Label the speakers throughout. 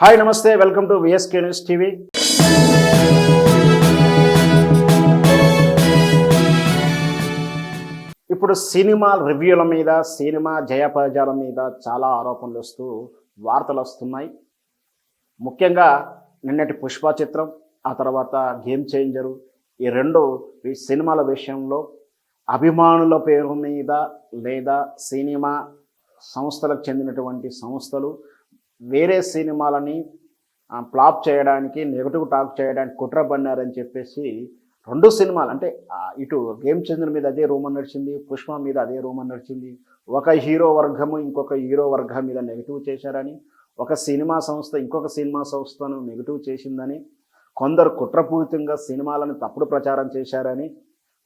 Speaker 1: Hi నమస్తే welcome to VSK news TV ఇప్పుడు cinema రివ్యూల మీద సినిమా జయపజాల మీద చాలా ఆరోపణలు వస్తూ వార్తలు వస్తున్నాయి. ముఖ్యంగా నిన్నటి పుష్ప చిత్రం ఆ తర్వాత గేమ్ చేంజరు ఈ రెండు ఈ సినిమాల విషయంలో అభిమానుల పేరు మీద లేదా సినిమా సంస్థలకు చెందినటువంటి సంస్థలు వేరే సినిమాలని ఫ్లాప్ చేయడానికి నెగటివ్ టాక్ చేయడానికి కుట్ర పన్నారని చెప్పేసి రెండు సినిమాలు అంటే ఇటు గేమ్ చంద్ర మీద అదే రూమర్ నడిచింది పుష్ప మీద అదే రూమర్ నడిచింది ఒక హీరో వర్గము ఇంకొక హీరో వర్గం మీద నెగిటివ్ చేశారని ఒక సినిమా సంస్థ ఇంకొక సినిమా సంస్థను నెగిటివ్ చేసిందని కొందరు కుట్రపూరితంగా సినిమాలను తప్పుడు ప్రచారం చేశారని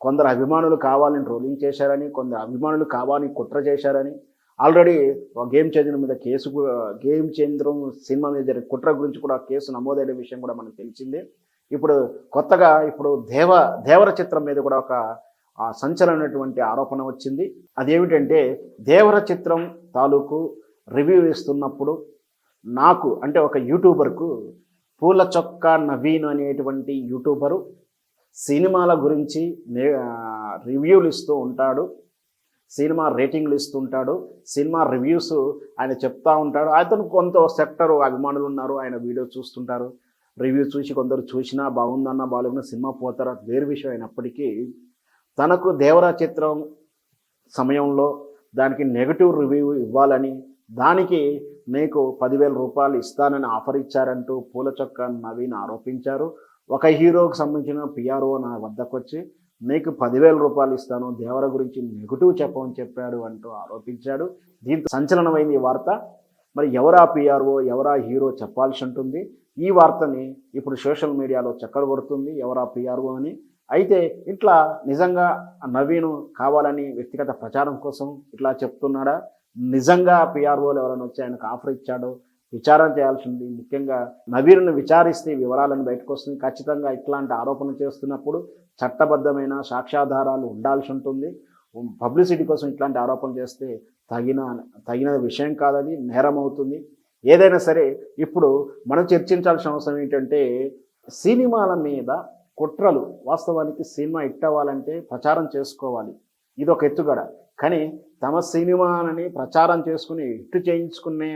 Speaker 1: కొందరు అభిమానులు కావాలని ట్రోలింగ్ చేశారని కొందరు అభిమానులు కావాలని కుట్ర చేశారని ఆల్రెడీ గేమ్ చేంజర్ మీద కేసు గేమ్ చేంద్రం సినిమా మీద జరిగిన కుట్ర గురించి కూడా కేసు నమోదైన విషయం కూడా మనకు తెలిసిందే. ఇప్పుడు కొత్తగా ఇప్పుడు దేవ దేవర చిత్రం మీద కూడా ఒక సంచలనటువంటి ఆరోపణ వచ్చింది. అదేమిటంటే దేవర చిత్రం తాలూకు రివ్యూ ఇస్తున్నప్పుడు నాకు అంటే ఒక యూట్యూబర్కు పూల చొక్క నవీన్ అనేటువంటి యూట్యూబరు సినిమాల గురించి రివ్యూలు ఇస్తూ ఉంటాడు. సినిమా రేటింగ్లు ఇస్తుంటాడు సినిమా రివ్యూస్ ఆయన చెప్తా ఉంటాడు. అతను కొంత సెక్టర్ అభిమానులు ఉన్నారు ఆయన వీడియో చూస్తుంటారు. రివ్యూ చూసి కొందరు చూసినా బాగుందన్నా బాగున్నా సినిమా పోతారు? వేరు విషయం అయినప్పటికీ తనకు దేవరా చిత్రం సమయంలో దానికి నెగటివ్ రివ్యూ ఇవ్వాలని దానికి నీకు పదివేల రూపాయలు ఇస్తానని ఆఫర్ ఇచ్చారంటూ పూల చొక్కా నవీన్ ఆరోపించారు. ఒక హీరోకి సంబంధించిన పిఆర్ఓ నా వద్దకు వచ్చి నీకు పదివేల రూపాయలు ఇస్తాను దేవర గురించి నెగిటివ్ చెప్పమని చెప్పాడు అంటూ ఆరోపించాడు. దీంతో సంచలనమైంది ఈ వార్త. మరి ఎవరా పిఆర్ఓ ఎవరా హీరో చెప్పాల్సి ఉంటుంది. ఈ వార్తని ఇప్పుడు సోషల్ మీడియాలో చక్కర కొడుతుంది ఎవరా పిఆర్ఓ అని. అయితే ఇట్లా నిజంగా నవీను కావాలని వ్యక్తిగత ప్రచారం కోసం ఇట్లా చెప్తున్నాడా? నిజంగా పిఆర్ఓలు ఎవరైనా వచ్చి ఆయనకు ఆఫర్ ఇచ్చాడో? విచారణ చేయాల్సి ఉంది ముఖ్యంగా నవీన్ను విచారిస్తే వివరాలను బయటకు వస్తుంది ఖచ్చితంగా ఇట్లాంటి ఆరోపణ చేస్తున్నప్పుడు చట్టబద్ధమైన సాక్ష్యాధారాలు ఉండాల్సి ఉంటుంది. పబ్లిసిటీ కోసం ఇట్లాంటి ఆరోపణ చేస్తే తగిన తగిన విషయం కాదది నేరం అవుతుంది. ఏదైనా సరే ఇప్పుడు మనం చర్చించాల్సిన అవసరం ఏంటంటే సినిమాల మీద కుట్రలు వాస్తవానికి సినిమా ఇట్టవ్వాలంటే ప్రచారం చేసుకోవాలి. ఇది ఒక ఎత్తుగడ. కానీ తమ సినిమాలని ప్రచారం చేసుకుని ఇట్టు చేయించుకునే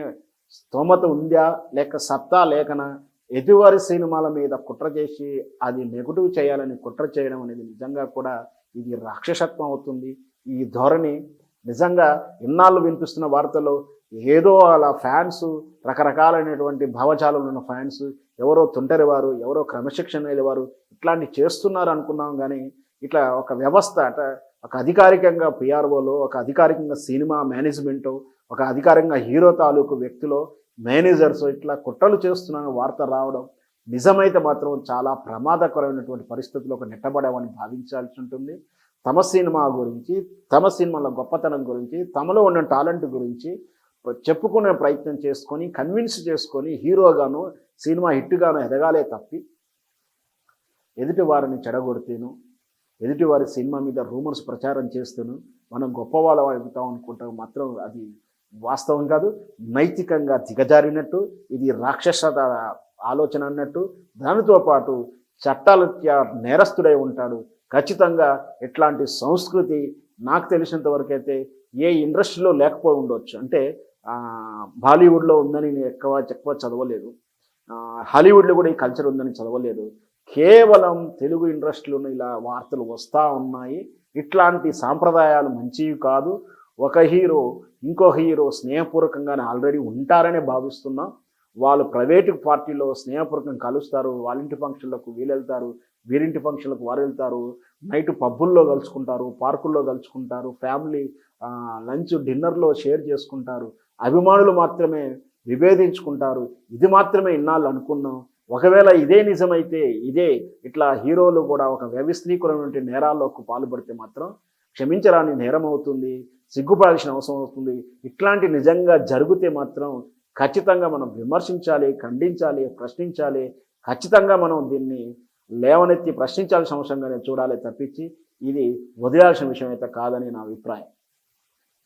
Speaker 1: స్తోమత ఉందా? లేక సత్తా లేకనా? ఎదువారి సినిమాల మీద కుట్ర చేసి అది నెగటివ్ చేయాలని కుట్ర చేయడం అనేది నిజంగా కూడా ఇది రాక్షసత్వం అవుతుంది. ఈ ధోరణి నిజంగా ఇన్నాళ్ళు వినిపిస్తున్న వార్తలు ఏదో అలా ఫ్యాన్స్ రకరకాలైనటువంటి భావజాలం ఉన్న ఫ్యాన్స్ ఎవరో తుంటరి వారు ఎవరో క్రమశిక్షణ వారు ఇట్లాంటి చేస్తున్నారు అనుకున్నాం కానీ ఇట్లా ఒక వ్యవస్థ అంటే ఒక అధికారికంగా పిఆర్ఓలో ఒక అధికారికంగా సినిమా మేనేజ్మెంటు ఒక అధికారంగా హీరో తాలూకు వ్యక్తులు మేనేజర్స్ ఇట్లా కుట్రలు చేస్తున్నాను వార్త రావడం నిజమైతే మాత్రం చాలా ప్రమాదకరమైనటువంటి పరిస్థితులకు నెట్టబడామని భావించాల్సి ఉంటుంది. తమ సినిమా గురించి తమ సినిమాల గొప్పతనం గురించి తమలో ఉన్న టాలెంట్ గురించి చెప్పుకునే ప్రయత్నం చేసుకొని కన్విన్స్ చేసుకొని హీరోగాను సినిమా హిట్గాను ఎదగాలే తప్పి ఎదుటి వారిని చెడగొడితేను ఎదుటి వారి సినిమా మీద రూమర్స్ ప్రచారం చేస్తేను మనం గొప్పవాళ్ళం అవుతాం అనుకుంటాం మాత్రం అది వాస్తవం కాదు నైతికంగా దిగజారినట్టు ఇది రాక్షస ఆలోచన అన్నట్టు దానితో పాటు చట్టాలత్యా నేరస్తుడై ఉంటాడు. ఖచ్చితంగా ఇట్లాంటి సంస్కృతి నాకు తెలిసినంత అయితే ఏ ఇండస్ట్రీలో లేకపోయి ఉండొచ్చు. అంటే బాలీవుడ్లో ఉందని నేను ఎక్కువ ఎక్కువ చదవలేదు. హాలీవుడ్లో కూడా ఈ కల్చర్ ఉందని చదవలేదు. కేవలం తెలుగు ఇండస్ట్రీలోనే ఇలా వార్తలు వస్తూ ఉన్నాయి. ఇట్లాంటి సాంప్రదాయాలు మంచివి కాదు. ఒక హీరో ఇంకో హీరో స్నేహపూర్వకంగానే ఆల్రెడీ ఉంటారనే భావిస్తున్నాం వాళ్ళు ప్రైవేటు పార్టీలో స్నేహపూర్వకంగా కలుస్తారు వాళ్ళ ఇంటి ఫంక్షన్లకు వీళ్ళు వెళ్తారు వీరింటి ఫంక్షన్లకు వారు వెళ్తారు నైట్ పబ్బుల్లో కలుసుకుంటారు పార్కుల్లో కలుసుకుంటారు ఫ్యామిలీ లంచ్ డిన్నర్లో షేర్ చేసుకుంటారు అభిమానులు మాత్రమే విభేదించుకుంటారు ఇది మాత్రమే ఇన్నాళ్ళు అనుకున్నాం. ఒకవేళ ఇదే నిజమైతే ఇదే ఇట్లా హీరోలు కూడా ఒక వ్యవస్థీకరమైన నేరాల్లోకి పాల్పడితే మాత్రం క్షమించరాని నేరం అవుతుంది. సిగ్గుపడాల్సిన అవసరం వస్తుంది. ఇట్లాంటి నిజంగా జరిగితే మాత్రం ఖచ్చితంగా మనం విమర్శించాలి ఖండించాలి ప్రశ్నించాలి. ఖచ్చితంగా మనం దీన్ని లేవనెత్తి ప్రశ్నించాల్సిన అవసరంగానే చూడాలి తప్పించి ఇది వదిలాల్సిన విషయం అయితే కాదని నా అభిప్రాయం.